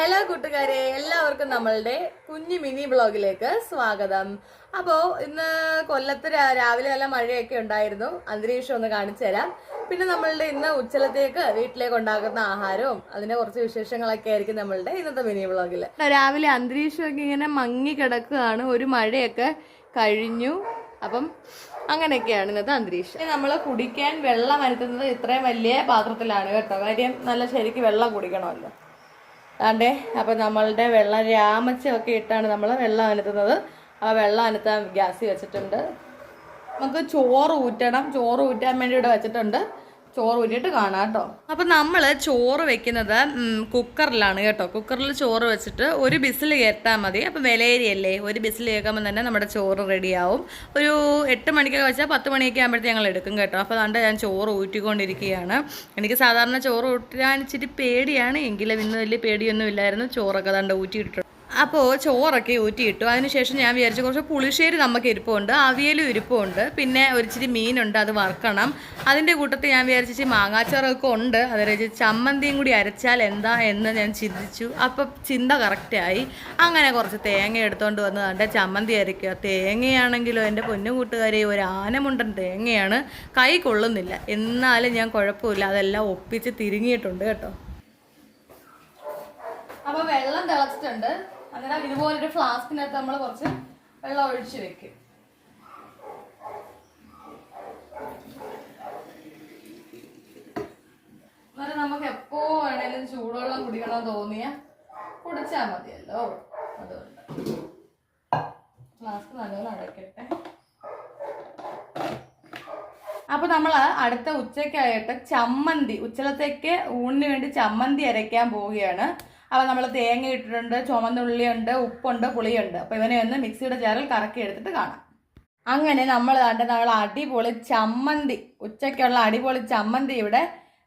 Hello കൂട്ടുകാരെ. എല്ലാവർക്കും നമ്മളുടെ കുഞ്ഞു മിനി ബ്ലോഗിലേക്ക് സ്വാഗതം. അപ്പോൾ ഇന്ന് കൊല്ലത്ത് രാവിലെ നല്ല മഴയൊക്കെ ഉണ്ടായിരുന്നു. അന്തരീക്ഷം ഒന്ന് കാണിച്ചു തരാം. പിന്നെ നമ്മളുടെ ഇന്ന് ഉച്ചലത്തേക്ക് വീട്ടിലേക്ക് ഉണ്ടാക്കുന്ന ആഹാരവും അതിന്റെ കുറച്ച് വിശേഷങ്ങളൊക്കെ ആയിരിക്കും നമ്മളുടെ ഇന്നത്തെ മിനി ബ്ലോഗിൽ രാവിലെ അന്തരീക്ഷമൊക്കെ ഇങ്ങനെ മങ്ങി കിടക്കുകയാണ്. ഒരു മഴയൊക്കെ കഴിഞ്ഞു. അപ്പം അങ്ങനെയൊക്കെയാണ് ഇന്നത്തെ അന്തരീക്ഷം. നമ്മൾ കുടിക്കാൻ വെള്ളം വരുത്തുന്നത് ഇത്രയും വലിയ പാത്രത്തിലാണ് കേട്ടോ. കാര്യം നല്ല ശരിക്ക് വെള്ളം കുടിക്കണമല്ലോ. അതാണ്ടേ അപ്പം നമ്മളുടെ വെള്ളം രാമച്ചൊക്കെ ഇട്ടാണ് നമ്മൾ വെള്ളം അനത്തുന്നത്. ആ വെള്ളം അനത്താൻ ഗ്യാസ് വെച്ചിട്ടുണ്ട്. നമുക്ക് ചോറ് ഊറ്റണം. ചോറ് ഊറ്റാൻ വേണ്ടി ഇവിടെ വെച്ചിട്ടുണ്ട്. ചോറ് ഊറ്റിയിട്ട് കാണാം കേട്ടോ അപ്പം നമ്മൾ ചോറ് വെക്കുന്നത് കുക്കറിലാണ് കേട്ടോ. കുക്കറിൽ ചോറ് വെച്ചിട്ട് ഒരു ബിസിൽ കയറ്റാൽ മതി. അപ്പം വിലയേരിയല്ലേ ഒരു ബിസിൽ കേൾക്കുമ്പോൾ തന്നെ നമ്മുടെ ചോറ് റെഡിയാവും. ഒരു എട്ട് മണിക്കൊക്കെ വെച്ചാൽ പത്ത് മണിയൊക്കെ ആകുമ്പോഴത്തേക്ക് ഞങ്ങൾ എടുക്കും കേട്ടോ. അപ്പോൾ അതുകൊണ്ട് ഞാൻ ചോറ് ഊറ്റിക്കൊണ്ടിരിക്കുകയാണ്. എനിക്ക് സാധാരണ ചോറ് ഊറ്റാൻ ഇച്ചിരി പേടിയാണ്. എങ്കിലും ഇന്ന് വലിയ പേടിയൊന്നും ഇല്ലായിരുന്നു. ചോറൊക്കെ അതുകൊണ്ട് ഊറ്റിയിട്ടുണ്ട് അപ്പോൾ ചോറൊക്കെ ഊറ്റിയിട്ടു. അതിനുശേഷം ഞാൻ വിചാരിച്ചു കുറച്ച് പുളിശ്ശേരി നമുക്ക് ഇരിപ്പുണ്ട് അവിയലും ഇരിപ്പുണ്ട് പിന്നെ ഒരിച്ചിരി മീനുണ്ട് അത് വറുക്കണം. അതിന്റെ കൂട്ടത്തിൽ ഞാൻ വിചാരിച്ചു മാങ്ങാച്ചാറൊക്കെ ഉണ്ട്. അതായത് ചമ്മന്തിയും കൂടി അരച്ചാൽ എന്താ എന്ന് ഞാൻ ചിന്തിച്ചു. അപ്പം ചിന്ത കറക്റ്റായി അങ്ങനെ കുറച്ച് തേങ്ങ എടുത്തുകൊണ്ട് വന്ന് അതിന്റെ ചമ്മന്തി അരയ്ക്കുക തേങ്ങയാണെങ്കിലോ എന്റെ പൊന്നു കൂട്ടുകാരെ ഒരു ആനമുണ്ടൻ തേങ്ങയാണ്. കൈ കൊള്ളുന്നില്ല. എന്നാലും ഞാൻ കുഴപ്പമില്ല. അതെല്ലാം ഒപ്പിച്ച് തിരിങ്ങിയിട്ടുണ്ട് കേട്ടോ അപ്പൊ വെള്ളം ഉണ്ട്. അന്നേരം ഇതുപോലൊരു ഫ്ലാസ്കിനകത്ത് നമ്മൾ കുറച്ച് വെള്ളം ഒഴിച്ചു വെക്കും. അന്നേരം നമുക്ക് എപ്പോ വേണേലും ചൂടുവെള്ളം കുടിക്കണം തോന്നിയ കുടിച്ചാൽ മതിയല്ലോ. അതുകൊണ്ട് ഫ്ലാസ്ക് നല്ലോണം അടയ്ക്കട്ടെ. അപ്പൊ നമ്മൾ അടുത്ത ഉച്ചയ്ക്കായിട്ട് ചമ്മന്തി ഉച്ചലത്തേക്ക് ഊണിന് വേണ്ടി ചമ്മന്തി അരയ്ക്കാൻ പോവുകയാണ്. അപ്പൊ നമ്മൾ തേങ്ങ ഇട്ടിട്ടുണ്ട് ചുമന്നുള്ളിയുണ്ട് ഉപ്പുണ്ട് പുളിയുണ്ട്. അപ്പോൾ ഇവനെ ഒന്ന് മിക്സിയുടെ ജാറിൽ കറക്കി എടുത്തിട്ട് കാണാം. അങ്ങനെ നമ്മൾ കണ്ട നമ്മൾ അടിപൊളി ചമ്മന്തി ഉച്ചയ്ക്കുള്ള അടിപൊളി ചമ്മന്തി ഇവിടെ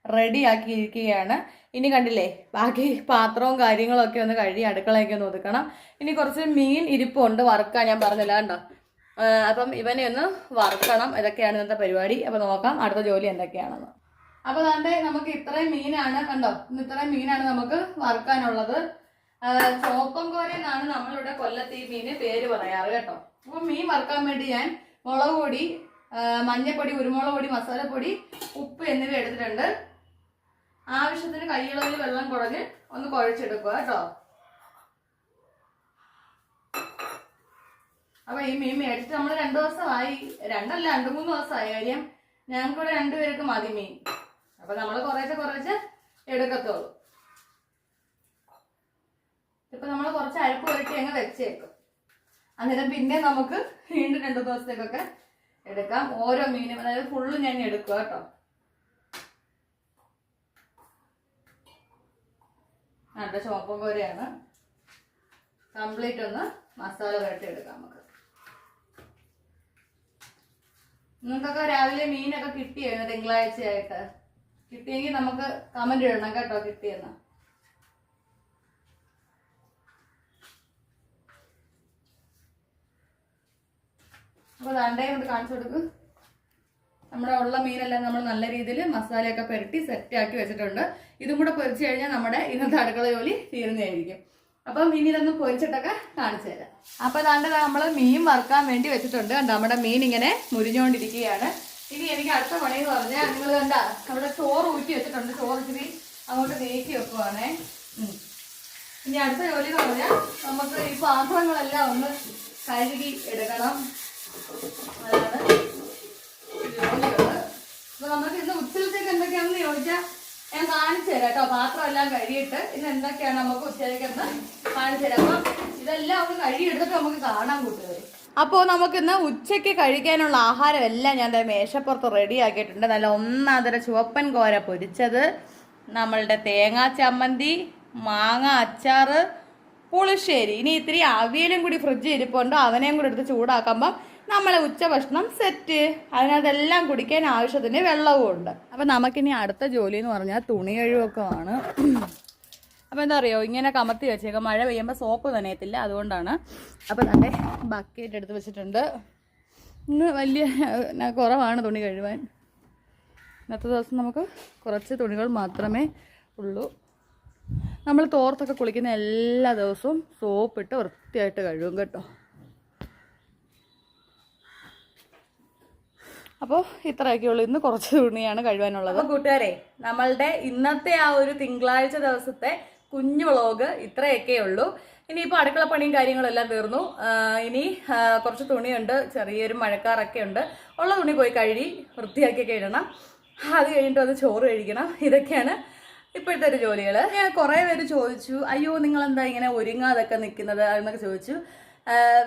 റെഡിയാക്കി ഇരിക്കുകയാണ് ഇനി കണ്ടില്ലേ ബാക്കി പാത്രവും കാര്യങ്ങളും ഒക്കെ ഒന്ന് കഴുകി അടുക്കളയൊക്കെ ഒന്ന് ഒതുക്കണം. ഇനി കുറച്ച് മീൻ ഇരിപ്പുണ്ട് വറുക്കാൻ ഞാൻ പറഞ്ഞില്ല കണ്ടോ? അപ്പം ഇവനെ ഒന്ന് വറുക്കണം. ഇതൊക്കെയാണ് ഇന്നത്തെ പരിപാടി. അപ്പോൾ നോക്കാം അടുത്ത ജോലി എന്തൊക്കെയാണെന്ന്. അപ്പൊ അതാണ്ട് നമുക്ക് ഇത്രയും മീനാണ് കണ്ടോ? ഇത്രയും മീനാണ് നമുക്ക് വറുക്കാനുള്ളത്. ചോപ്പം കോര എന്നാണ് നമ്മളിവിടെ കൊല്ലത്ത് ഈ മീന് പേര് പറയാറ് കേട്ടോ. അപ്പൊ മീൻ വറുക്കാൻ വേണ്ടി ഞാൻ മുളക് പൊടി മഞ്ഞപ്പൊടി കുരുമുളക് പൊടി മസാലപ്പൊടി ഉപ്പ് എന്നിവ എടുത്തിട്ടുണ്ട്. ആവശ്യത്തിന് കൈയിളവിൽ വെള്ളം കുഴഞ്ഞ് ഒന്ന് കുഴച്ചെടുക്കുക കേട്ടോ. അപ്പൊ ഈ മീൻ മേടിച്ചിട്ട് നമ്മൾ രണ്ടു ദിവസമായി രണ്ടല്ല രണ്ടു മൂന്ന് ദിവസമായി കാര്യം. ഞങ്ങൾക്കിവിടെ രണ്ടുപേർക്ക് മതി മീൻ. അപ്പൊ നമ്മൾ കുറേശ്ശെ കുറേശ്ശെ എടുക്കത്തുള്ളൂ. ഇപ്പൊ നമ്മൾ കുറച്ച് അഴുപ്പ് പുരട്ടി അങ്ങ് വെച്ചേക്കും. അന്നേരം പിന്നെ നമുക്ക് വീണ്ടും രണ്ടു ദിവസത്തേക്കൊക്കെ എടുക്കാം. ഓരോ മീനും അതായത് ഫുള്ള് ഞാൻ എടുക്കുക കേട്ടോ. നല്ല ചോപ്പം കോരയാണ്. കംപ്ലീറ്റ് ഒന്ന് മസാല പുരട്ടി എടുക്കാം നമുക്ക്. നിങ്ങൾക്കൊക്കെ രാവിലെ മീനൊക്കെ കിട്ടിയായിരുന്നു തിങ്കളാഴ്ചയായിട്ട്? കിട്ടിയെങ്കിൽ നമുക്ക് കമന്റ് ഇടണം കേട്ടോ കിട്ടിയെന്ന്. അപ്പൊ ദാണ്ടേ കൊണ്ട് കാണിച്ചു കൊടുക്കും. നമ്മുടെ ഉള്ള മീനെല്ലാം നമ്മൾ നല്ല രീതിയിൽ മസാലയൊക്കെ പുരട്ടി സെറ്റ് ആക്കി വെച്ചിട്ടുണ്ട്. ഇതും കൂടെ പൊരിച്ചു കഴിഞ്ഞാൽ നമ്മുടെ ഇന്നത്തെ അടുക്കള ജോലി തീരുന്നതായിരിക്കും. അപ്പം ഇനി ഇതൊന്ന് പൊരിച്ചിട്ടൊക്കെ കാണിച്ചു തരാം. അപ്പൊ അതാണ്ട് നമ്മൾ മീൻ വറുക്കാൻ വേണ്ടി വെച്ചിട്ടുണ്ട്. കണ്ടോ നമ്മുടെ മീൻ ഇങ്ങനെ മുരിഞ്ഞുകൊണ്ടിരിക്കുകയാണ്. ഇനി എനിക്ക് അടുത്ത പണി എന്ന് പറഞ്ഞാൽ നിങ്ങൾ കണ്ട നമ്മുടെ ചോറ് ഊറ്റി വെച്ചിട്ടുണ്ട് ചോറ് ഇച്ചിരി അങ്ങോട്ട് നീക്കി വെക്കുവാണേ. ഇനി അടുത്ത ജോലി എന്ന് പറഞ്ഞാൽ നമുക്ക് ഈ പാത്രങ്ങളെല്ലാം ഒന്ന് കഴുകി എടുക്കണം. അതാണ് ജോലിയുള്ളത് അപ്പൊ നമുക്ക് ഇന്ന് ഉച്ചത്തേക്ക് എന്തൊക്കെയാണെന്ന് ചോദിച്ചാൽ ഞാൻ കാണിച്ചു തരാം കേട്ടോ പാത്രം എല്ലാം കഴുകിയിട്ട് ഇന്ന് എന്തൊക്കെയാണ് നമുക്ക് ഉച്ചത്തേക്ക് എന്ന് കാണിച്ചു തരാം. അപ്പൊ ഇതെല്ലാം ഒന്ന് കഴുകിയെടുത്തിട്ട് നമുക്ക് കാണാൻ കൂട്ടുകാർ അപ്പോൾ നമുക്കിന്ന് ഉച്ചയ്ക്ക് കഴിക്കാനുള്ള ആഹാരം എല്ലാം ഞാൻ മേശപ്പുറത്ത് റെഡി ആക്കിയിട്ടുണ്ട് നല്ല ഒന്നാതര ചുവപ്പൻ കോര പൊരിച്ചത് നമ്മളുടെ തേങ്ങാ ചമ്മന്തി മാങ്ങ അച്ചാറ് പുളിശ്ശേരി. ഇനി ഇത്തിരി അവിയലും കൂടി ഫ്രിഡ്ജിൽ ഇരിപ്പുണ്ട്. അവനെയും കൂടി എടുത്ത് ചൂടാക്കുമ്പം നമ്മളെ ഉച്ചഭക്ഷണം സെറ്റ്. അതിനകത്തെല്ലാം കുടിക്കാൻ ആവശ്യത്തിന് വെള്ളവും ഉണ്ട് അപ്പം നമുക്കിനി അടുത്ത ജോലി എന്ന് പറഞ്ഞാൽ തുണി കഴിവൊക്കെ ആണ്. അപ്പോൾ എന്താ പറയുക ഇങ്ങനെ കമത്തി വെച്ചേക്കാം. മഴ പെയ്യുമ്പോൾ സോപ്പ് നനയത്തില്ല അതുകൊണ്ടാണ്. അപ്പോൾ തന്നെ ബക്കറ്റ് എടുത്ത് വെച്ചിട്ടുണ്ട്. ഇന്ന് വലിയ കുറവാണ് തുണി കഴുകാൻ. ഇന്നത്തെ ദിവസം നമുക്ക് കുറച്ച് തുണികൾ മാത്രമേ ഉള്ളൂ. നമ്മൾ തോർത്തൊക്കെ കുളിക്കുന്ന എല്ലാ ദിവസവും സോപ്പിട്ട് വൃത്തിയായിട്ട് കഴുകും കേട്ടോ. അപ്പോൾ ഇത്രയൊക്കെ ഉള്ളൂ. ഇന്ന് കുറച്ച് തുണിയാണ് കഴിവാനുള്ളത് കൂട്ടുകാരെ നമ്മളുടെ ഇന്നത്തെ ആ ഒരു തിങ്കളാഴ്ച ദിവസത്തെ കുഞ്ഞു വ്ളോഗ് ഇത്രയൊക്കെ ഉള്ളൂ. ഇനിയിപ്പോൾ അടുക്കള പണിയും കാര്യങ്ങളെല്ലാം തീർന്നു. ഇനി കുറച്ച് തുണിയുണ്ട്. ചെറിയൊരു മഴക്കാറൊക്കെ ഉണ്ട്. ഉള്ള തുണി പോയി കഴുകി വൃത്തിയാക്കി ഇടണം. അത് കഴിഞ്ഞിട്ട് അത് ചോറ് കഴിക്കണം. ഇതൊക്കെയാണ് ഇപ്പോഴത്തെ ഒരു ജോലികൾ ഞാൻ കുറേ പേര് ചോദിച്ചു അയ്യോ നിങ്ങളെന്താ ഇങ്ങനെ ഒരുങ്ങാതൊക്കെ നിൽക്കുന്നത്? എന്നൊക്കെ ചോദിച്ചു.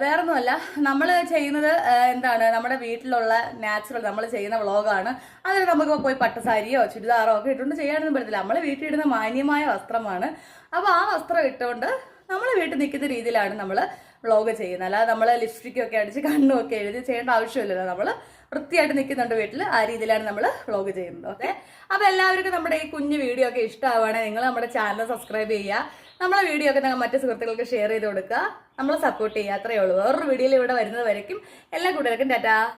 വേറെ ഒന്നുമല്ല നമ്മൾ ചെയ്യുന്നത് എന്താണ് നമ്മുടെ വീട്ടിലുള്ള നാച്ചുറൽ നമ്മൾ ചെയ്യുന്ന വ്ളോഗാണ്. അതിൽ നമുക്ക് പോയി പട്ടുസാരിയോ ചുരിദാറോ ഒക്കെ ഇട്ടുകൊണ്ട് ചെയ്യാനൊന്നും പറ്റത്തില്ല. നമ്മൾ വീട്ടിലിടുന്ന മാന്യമായ വസ്ത്രമാണ്. അപ്പോൾ ആ വസ്ത്രം ഇട്ടുകൊണ്ട് നമ്മൾ വീട്ടിൽ നിൽക്കുന്ന രീതിയിലാണ് നമ്മൾ വ്ളോഗ് ചെയ്യുന്നത്. അല്ലാതെ നമ്മൾ ലിപ്സ്റ്റിക് ഒക്കെ അടിച്ച് കണ്ണും ഒക്കെ എഴുതി ചെയ്യേണ്ട ആവശ്യമില്ലല്ലോ. നമ്മൾ വൃത്തിയായിട്ട് നിൽക്കുന്നുണ്ട് വീട്ടിൽ ആ രീതിയിലാണ് നമ്മൾ വ്ളോഗ് ചെയ്യുന്നത്. ഓക്കെ? അപ്പോൾ എല്ലാവർക്കും നമ്മുടെ ഈ കുഞ്ഞു വീഡിയോ ഒക്കെ ഇഷ്ടമാവുകയാണെങ്കിൽ നിങ്ങൾ നമ്മുടെ ചാനൽ സബ്സ്ക്രൈബ് ചെയ്യുക. നമ്മളെ വീഡിയോ ഒക്കെ നിങ്ങൾ മറ്റു സുഹൃത്തുക്കൾക്ക് ഷെയർ ചെയ്ത് കൊടുക്കുക. നമ്മളെ സപ്പോർട്ട് ചെയ്യുക. അത്രയേ ഉള്ളൂ. വേറൊരു വീഡിയോയിൽ ഇവിടെ വരുന്നത് വരയ്ക്കും. എല്ലാ കൂട്ടുകാർക്കും ടാറ്റാ.